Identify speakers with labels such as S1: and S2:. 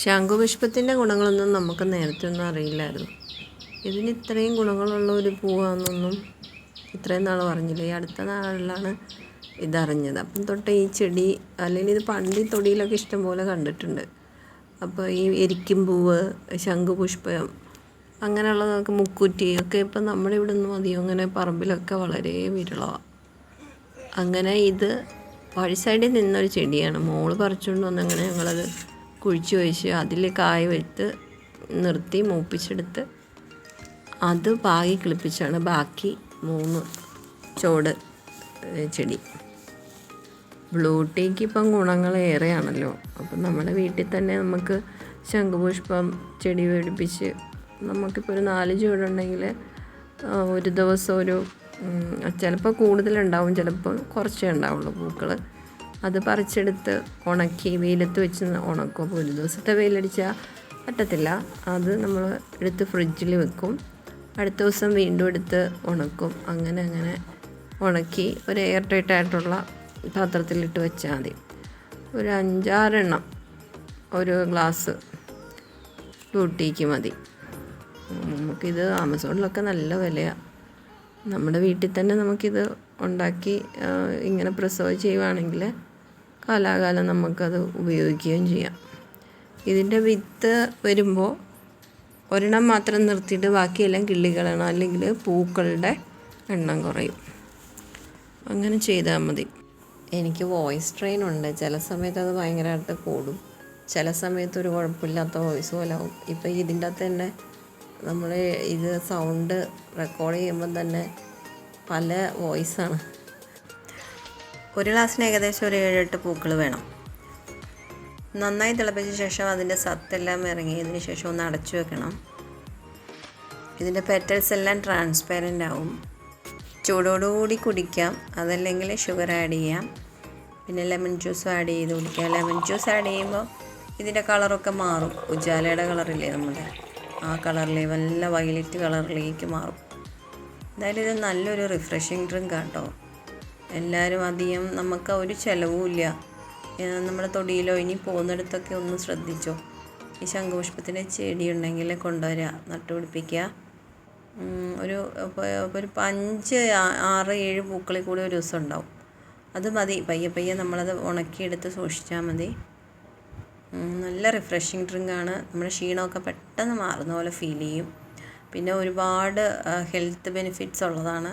S1: ശംഖുപുഷ്പത്തിന്റെ ഗുണങ്ങളൊന്നും നമുക്ക് നേരത്തെ ഒന്നും അറിയില്ലായിരുന്നു. ഇതിന് ഇത്രയും ഗുണങ്ങളുള്ള ഒരു പൂവാണെന്നൊന്നും ഇത്രയും നാൾ പറഞ്ഞില്ല? ഈ അടുത്ത നാളിലാണ് ഇതറിഞ്ഞത്. അപ്പം തൊട്ട് ഈ ചെടി അല്ലെങ്കിൽ ഇത് പണ്ട് ഈ തൊടിയിലൊക്കെ ഇഷ്ടംപോലെ കണ്ടിട്ടുണ്ട്. അപ്പോൾ ഈ എരിക്കും പൂവ് ശംഖുപുഷ്പം അങ്ങനെയുള്ളതൊക്കെ മുക്കുറ്റി ഒക്കെ ഇപ്പം നമ്മുടെ ഇവിടെ നിന്ന് അധികം അങ്ങനെ പറമ്പിലൊക്കെ വളരെ വിരളമാണ് അങ്ങനെ ഇത് വഴി സൈഡിൽ നിന്നൊരു ചെടിയാണ്. മോൾ പറിച്ചുകൊണ്ട് വന്ന് അങ്ങനെ ഞങ്ങളത് കുഴിച്ച് വെച്ച് അതിൽ കായ വെത്ത് നിർത്തി മൂപ്പിച്ചെടുത്ത് അത് പാകി കിളിപ്പിച്ചാണ്. ബാക്കി മൂന്ന് ചോട് ചെടി. ബ്ലൂ ടീക്ക് ഇപ്പം ഗുണങ്ങൾ ഏറെയാണല്ലോ. അപ്പം നമ്മുടെ വീട്ടിൽ തന്നെ നമുക്ക് ശംഖുപുഷ്പം ചെടി പിടിപ്പിച്ച് നമുക്കിപ്പോൾ ഒരു നാല് ചുവടുണ്ടെങ്കിൽ ഒരു ദിവസം ഒരു ചിലപ്പോൾ കൂടുതലുണ്ടാവും ചിലപ്പോൾ കുറച്ചേ ഉണ്ടാവുള്ളൂ പൂക്കൾ അത് പറിച്ചെടുത്ത് ഉണക്കി വെയിലത്ത് വെച്ച് ഉണക്കും. അപ്പോൾ ഒരു ദിവസത്തെ വെയിലടിച്ചാൽ പറ്റത്തില്ല. അത് നമ്മൾ എടുത്ത് ഫ്രിഡ്ജിൽ വെക്കും. അടുത്ത ദിവസം വീണ്ടും എടുത്ത് ഉണക്കും. അങ്ങനെ അങ്ങനെ ഉണക്കി ഒരു എയർ ടൈറ്റ് ആയിട്ടുള്ള പാത്രത്തിലിട്ട് വെച്ചാൽ മതി. ഒരു അഞ്ചാറെണ്ണം ഒരു ഗ്ലാസ് ടീക്ക് മതി. നമുക്കിത് ആമസോണിലൊക്കെ നല്ല വിലയാണ് നമ്മുടെ വീട്ടിൽ തന്നെ നമുക്കിത് ഉണ്ടാക്കി ഇങ്ങനെ പ്രിസർവ് ചെയ്യുവാണെങ്കിൽ കാലാകാലം നമുക്കത് ഉപയോഗിക്കുകയും ചെയ്യാം. ഇതിന്റെ വിത്ത് വരുമ്പോൾ ഒരെണ്ണം മാത്രം നിർത്തിയിട്ട് ബാക്കിയെല്ലാം കിള്ളികളാണ്. അല്ലെങ്കിൽ പൂക്കളുടെ എണ്ണം കുറയും. അങ്ങനെ ചെയ്താൽ മതി. എനിക്ക് വോയിസ് ട്രെയിൻ ഉണ്ട്. ചില സമയത്ത് അത് ഭയങ്കരമായിട്ട് കൂടും. ചില സമയത്ത് ഒരു കുഴപ്പമില്ലാത്ത വോയിസ് പോലെ ആവും. ഇപ്പം ഇതിന്റെ അകത്ത് തന്നെ നമ്മൾ ഇത് സൗണ്ട് റെക്കോർഡ് ചെയ്യുമ്പോൾ തന്നെ പല വോയിസാണ് ഒരു ഗ്ലാസ്സിന് ഏകദേശം ഒരു ഏഴെട്ട് പൂക്കൾ വേണം. നന്നായി തിളപ്പിച്ച ശേഷം അതിന്റെ സത്തെല്ലാം ഇറങ്ങിയതിന് ശേഷം ഒന്ന് അടച്ചു വെക്കണം. ഇതിന്റെ പെറ്റൽസ് എല്ലാം ട്രാൻസ്പെറന്റ് ആവും. ചൂടോടുകൂടി കുടിക്കാം. അതല്ലെങ്കിൽ ഷുഗർ ആഡ് ചെയ്യാം. പിന്നെ ലെമൺ ജ്യൂസ് ആഡ് ചെയ്ത് കുടിക്കാം. ലെമൺ ജ്യൂസ് ആഡ് ചെയ്യുമ്പോൾ ഇതിന്റെ കളറൊക്കെ മാറും. ഉജാലയുടെ കളറില്ലേ നമ്മുടെ? ആ കളറിൽ നല്ല വയലറ്റ് കളറിലേക്ക് മാറും. എന്തായാലും ഇത് നല്ലൊരു റിഫ്രഷിങ് ഡ്രിങ്ക് ആട്ടോ. എല്ലാവരും അധികം നമുക്ക് ഒരു ചിലവുമില്ല നമ്മുടെ തൊടിയിലോ ഇനി പോകുന്നിടത്തൊക്കെ ഒന്ന് ശ്രദ്ധിച്ചോ. ഈ ശംഖുപുഷ്പത്തിന്റെ ചെടി ഉണ്ടെങ്കിൽ കൊണ്ടുവരിക നട്ടുപിടിപ്പിക്കുക ഒരു ഒരു അഞ്ച് ആറ് ഏഴ് പൂക്കളിൽ കൂടി ഒരു ദിവസം ഉണ്ടാവും. അത് മതി. പയ്യെ പയ്യെ നമ്മളത് ഉണക്കിയെടുത്ത് സൂക്ഷിച്ചാൽ മതി. നല്ല റിഫ്രഷിങ് ഡ്രിങ്കാണ് നമ്മുടെ ക്ഷീണമൊക്കെ പെട്ടെന്ന് മാറുന്ന പോലെ ഫീൽ ചെയ്യും. പിന്നെ ഒരുപാട് ഹെൽത്ത് ബെനിഫിറ്റ്സ് ഉള്ളതാണ്.